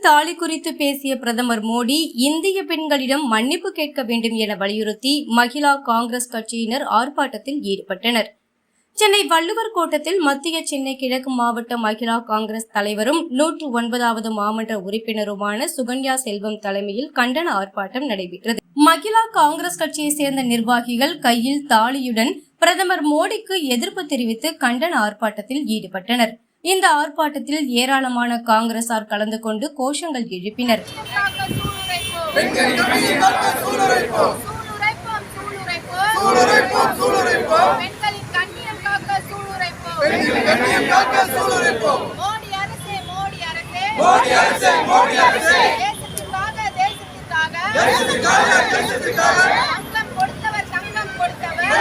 தாலி குறித்து பேசிய பிரதமர் மோடி இந்திய பெண்களிடம் மன்னிப்பு கேட்க வேண்டும் என வலியுறுத்தி மகிழா காங்கிரஸ் கட்சியினர் ஆர்ப்பாட்டத்தில் ஈடுபட்டனர். சென்னை வள்ளுவர் கோட்டத்தில் மத்திய சென்னை கிழக்கு மாவட்ட மகிழா காங்கிரஸ் தலைவரும் நூற்று ஒன்பதாவது மாமன்ற உறுப்பினருமான சுகன்யா செல்வம் தலைமையில் கண்டன ஆர்ப்பாட்டம் நடைபெற்றது. மகிழா காங்கிரஸ் கட்சியை சேர்ந்த நிர்வாகிகள் கையில் தாலியுடன் பிரதமர் மோடிக்கு எதிர்ப்பு தெரிவித்து கண்டன ஆர்ப்பாட்டத்தில் ஈடுபட்டனர். இந்த ஆர்ப்பாட்டத்தில் ஏராளமான காங்கிரசார் கலந்து கொண்டு கோஷங்கள் எழுப்பினர் சூளுரைப்போம், சூளுரைப்போம். பெண்களின் கண்ணியம் மோடி அரசே, மோடி அரசே. தேசத்துக்காக தேசத்துக்காக தங்கம் கொடுத்தவர், தங்கம் கொடுத்தவர்.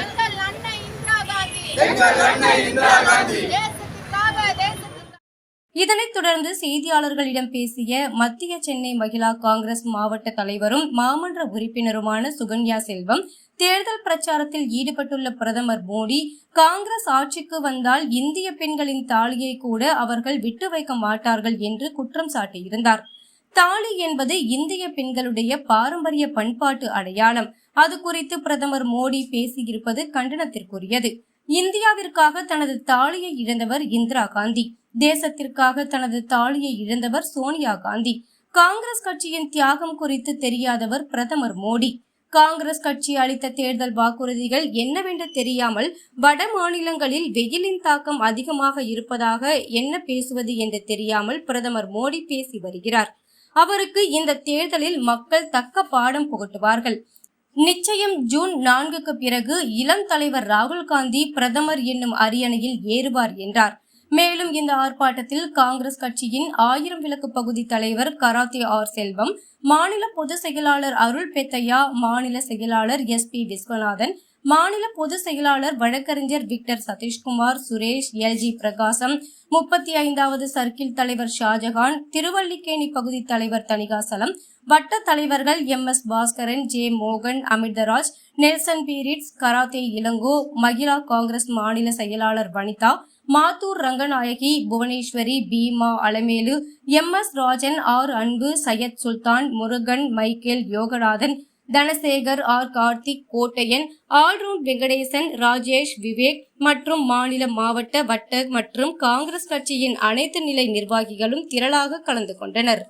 எங்கள் அன்னை இந்திரா காந்தி. தேசத்திற்காக, தேசத்திற்காக. இதனைத் தொடர்ந்து செய்தியாளர்களிடம் பேசிய மத்திய சென்னை மகிழா காங்கிரஸ் மாவட்ட தலைவரும் மாமன்ற உறுப்பினருமான சுகன்யா செல்வம் தேர்தல் பிரச்சாரத்தில் ஈடுபட்டுள்ள பிரதமர் மோடி காங்கிரஸ் ஆட்சிக்கு வந்தால் இந்திய பெண்களின் தாலியை கூட அவர்கள் விட்டு வைக்க மாட்டார்கள் என்று குற்றம் சாட்டியிருந்தார். தாலி என்பது இந்திய பெண்களுடைய பாரம்பரிய பண்பாட்டு அடையாளம். அது குறித்து பிரதமர் மோடி பேசியிருப்பது கண்டனத்திற்குரியது. இந்தியாவிற்காக தனது தாலியை இழந்தவர் இந்திரா காந்தி. தேசத்திற்காக தனது தாலியை இழந்தவர் சோனியா காந்தி. காங்கிரஸ் கட்சியின் தியாகம் குறித்து தெரியாதவர் பிரதமர் மோடி. காங்கிரஸ் கட்சி அளித்த தேர்தல் வாக்குறுதிகள் என்னவென்று தெரியாமல் வட மாநிலங்களில் வெயிலின் தாக்கம் அதிகமாக இருப்பதாக என்ன பேசுவது என்று தெரியாமல் பிரதமர் மோடி பேசி வருகிறார். அவருக்கு இந்த தேர்தலில் மக்கள் தக்க பாடம் புகட்டுவார்கள். நிச்சயம் ஜூன் நான்குக்கு பிறகு இளம் தலைவர் ராகுல் காந்தி பிரதமர் என்னும் அரியணையில் ஏறுவார் என்றார். மேலும் இந்த ஆர்ப்பாட்டத்தில் காங்கிரஸ் கட்சியின் ஆயிரம் விளக்கு பகுதி தலைவர் கராத்தே ஆர் செல்வம் மாநில பொதுச் செயலாளர் அருள் பெத்தையா மாநில செயலாளர் எஸ் பி விஸ்வநாதன் மாநில பொதுச் செயலாளர் வழக்கறிஞர் விக்டர் சதீஷ்குமார் சுரேஷ் எல்ஜி பிரகாசம் முப்பத்தி ஐந்தாவது சர்க்கிள் தலைவர் ஷாஜகான் திருவல்லிக்கேணி பகுதி தலைவர் தணிகாசலம் வட்ட தலைவர்கள் எம் எஸ் பாஸ்கரன் ஜே மோகன் அமிர்தராஜ் நெல்சன் பீரிட்ஸ் கராத்தே இளங்கோ மகிழா காங்கிரஸ் மாநில செயலாளர் Vanitha Mathur Ranganayaki Bhuvaneswari Bhima Alamelu M S Rajan R Anbu Syed Sultan Murugan Michael Yoganathan Dhanasekar R. Karthik Kottaiyan all round Venkatesan Rajesh Vivek மற்றும் மாநில மாவட்ட வட்ட மற்றும் காங்கிரஸ் கட்சியின் அனைத்து நிலை நிர்வாகிகளும் திரளாக கலந்து கொண்டனர்.